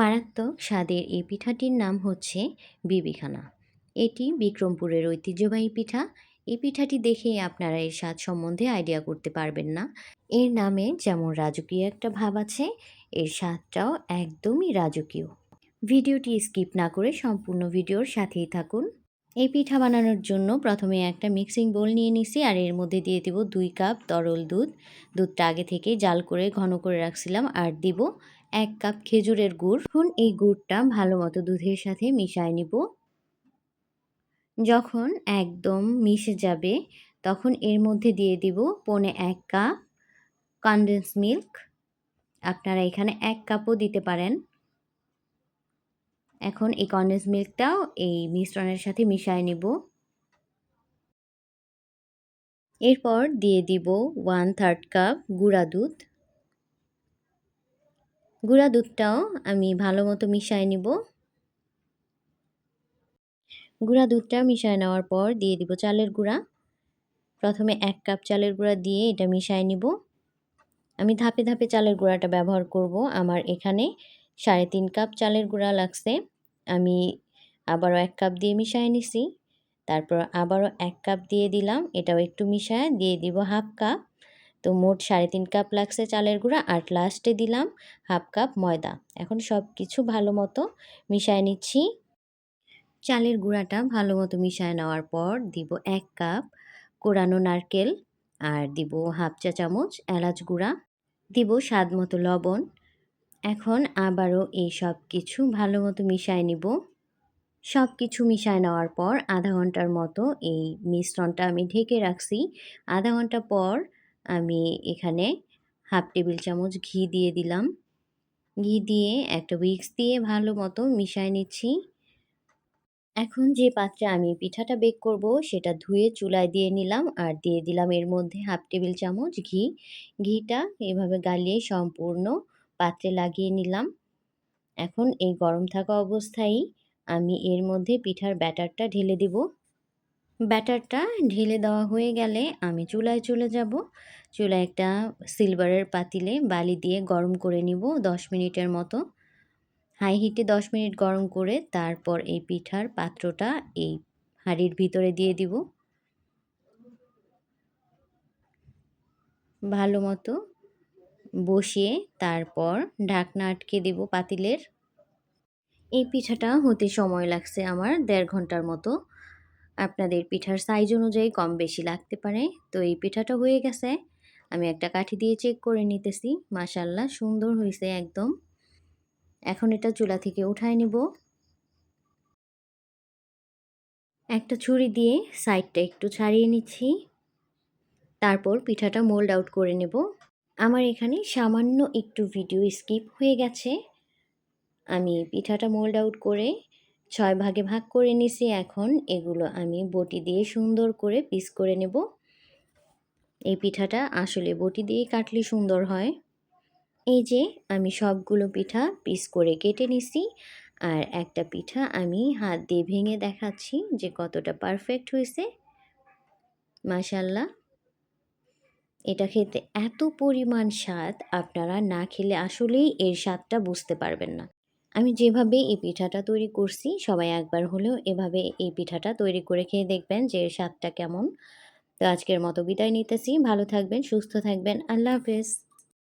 মারাত্মক স্বাদের এই পিঠাটির নাম হচ্ছে বিবিখানা। এটি বিক্রমপুরের ঐতিহ্যবাহী পিঠা। এই পিঠাটি দেখেই আপনারা এর স্বাদ সম্বন্ধে আইডিয়া করতে পারবেন না। এর নামে যেমন রাজকীয় একটা ভাব আছে, এর স্বাদটাও একদমই রাজকীয়। ভিডিওটি স্কিপ না করে সম্পূর্ণ ভিডিওর সাথেই থাকুন। এই পিঠা বানানোর জন্য প্রথমে একটা মিক্সিং বোল নিয়ে নিছি আর এর মধ্যে দিয়ে দিব দুই কাপ তরল দুধ। দুধটা আগে থেকে জাল করে ঘন করে রাখছিলাম আর দিব এক কাপ খেজুরের গুড়। এখন এই গুড়টা ভালো মতো দুধের সাথে মিশায় নিব। যখন একদম মিশে যাবে, তখন এর মধ্যে দিয়ে দিব পনে এক কাপ কনডেন্স মিল্ক আপনারা এখানে এক কাপও দিতে পারেন। এখন এই কনডেন্স মিল্কটাও এই মিশ্রণের সাথে মিশায় নিব। এরপর দিয়ে দিব ওয়ান থার্ড কাপ গুঁড়া দুধ। গুঁড়া দুধটাও আমি ভালো মতো মিশায় নিব। গুঁড়া দুধটা মিশায় নেওয়ার পর দিয়ে দিব চালের গুঁড়া। প্রথমে এক কাপ চালের গুঁড়া দিয়ে এটা মিশায় নিব। আমি ধাপে ধাপে চালের গুঁড়াটা ব্যবহার করব। আমার এখানে সাড়ে তিন কাপ চালের গুঁড়া লাগছে। আমি আবারও এক কাপ দিয়ে মিশায় নিছি। তারপর আবারও এক কাপ দিয়ে দিলাম। এটাও একটু মিশায় দিয়ে দিব হাফ কাপ। তো মোট সাড়ে তিন কাপ লাগছে চালের গুঁড়া আর লাস্টে দিলাম হাফ কাপ ময়দা। এখন সব কিছু ভালো মতো মিশায় নিচ্ছি। চালের গুঁড়াটা ভালো মতো মিশায় নেওয়ার পর দিব এক কাপ কোরানো নারকেল আর দিব হাফ চা চামচ এলাচ গুঁড়া। দিব স্বাদ মতো লবণ। এখন আবারও এই সব কিছু ভালো মতো মিশায় নিব। সব কিছু মিশায় নেওয়ার পর আধা ঘণ্টার মতো এই মিশ্রণটা আমি ঢেকে রাখছি। আধা ঘণ্টা পর আমি এখানে হাফ টেবিল চামচ ঘি দিয়ে দিলাম। ঘি দিয়ে একটা উইক্স দিয়ে ভালো মতো মিশায় নিচ্ছি। এখন যে পাত্রে আমি পিঠাটা বেক করব সেটা ধুয়ে চুলায় দিয়ে নিলাম আর দিয়ে দিলাম এর মধ্যে হাফ টেবিল চামচ ঘি। ঘিটা এভাবে গালিয়ে সম্পূর্ণ পাত্রে লাগিয়ে নিলাম। এখন এই গরম থাকা অবস্থায় আমি এর মধ্যে পিঠার ব্যাটারটা ঢেলে দিব। ব্যাটারটা ঢেলে দেওয়া হয়ে গেলে আমি চুলায় চলে যাব। চুলায় একটা সিলভারের পাতিলে বালি দিয়ে গরম করে নিব দশ মিনিটের মতো। হাই হিটে দশ মিনিট গরম করে তারপর এই পিঠার পাত্রটা এই হাঁড়ির ভিতরে দিয়ে দিব। ভালো মতো বসিয়ে তারপর ঢাকনা আটকে দেব পাতিলের। এই পিঠাটা হতে সময় লাগছে আমার দেড় ঘণ্টার মতো। আপনাদের পিঠার সাইজ অনুযায়ী কম বেশি লাগতে পারে। তো এই পিঠাটা হয়ে গেছে। আমি একটা কাঠি দিয়ে চেক করে নিতেছি। মাসাল্লাহ সুন্দর হয়েছে একদম। এখন এটা চুলা থেকে উঠায় নিব। একটা ছুরি দিয়ে সাইডটা একটু ছাড়িয়ে নিচ্ছি। তারপর পিঠাটা মোল্ড আউট করে নেব। আমার এখানে সামান্য একটু ভিডিও স্কিপ হয়ে গেছে। আমি পিঠাটা মোল্ড আউট করে ছয় ভাগে ভাগ করে নিছি। এখন এগুলো আমি বটি দিয়ে সুন্দর করে পিস করে নেব। এই পিঠাটা আসলে বটি দিয়ে কাটলে সুন্দর হয়। এই যে আমি সবগুলো পিঠা পিস করে কেটে নিছি আর একটা পিঠা আমি হাত দিয়ে ভেঙে দেখাচ্ছি যে কতটা পারফেক্ট হয়েছে। মাশাল্লাহ এটা খেতে এত পরিমাণ স্বাদ, আপনারা না খেলে আসলেই এর স্বাদটা বুঝতে পারবেন না। আমি যেভাবে এই পিঠাটা তৈরি করছি, সবাই একবার হলেও এভাবে এই পিঠাটা তৈরি করে খেয়ে দেখবেন যে স্বাদটা কেমন। তো আজকের মতো বিদায় নিতেছি। ভালো থাকবেন, সুস্থ থাকবেন। আল্লাহ হাফেজ।